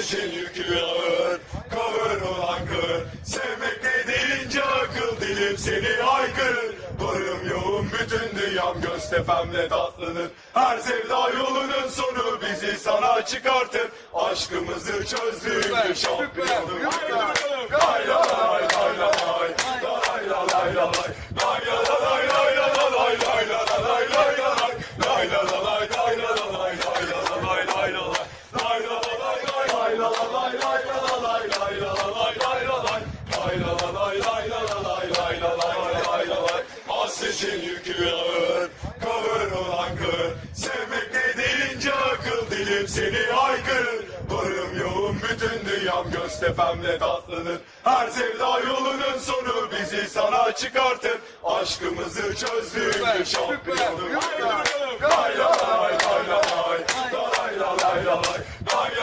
Ateşin yükü ağır, kavur olan kır Sevmek ne denince akıl dilim seni aykırır Varım yoğun bütün dünyam göz tepemle tatlanır. Her sevda yolunun sonu bizi sana çıkartır. Aşkımızı çözdük şampiyonum Haydi Haydi seni aykırır Varım yoğun bütün dünyam göztepemle tatlanır. Her sevda yolunun sonu bizi sana çıkartır. Aşkımızı çözdüğünde şampiyonum Lay lay lay lay lay lay lay lay lay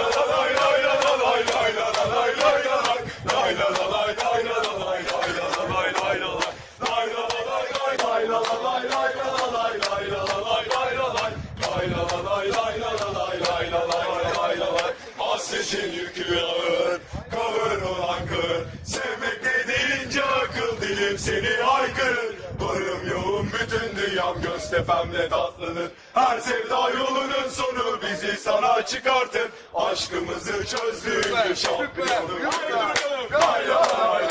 ateşin yükü ağır Kavurun hakkın Sevmek ne deyince akıl dilim seni aykırır Varım yoğun bütün dünyam göztepemle tatlanır. Her sevda yolunun sonu bizi sana çıkartır. Aşkımızı çözdük şampiyonum Haydi Haydi.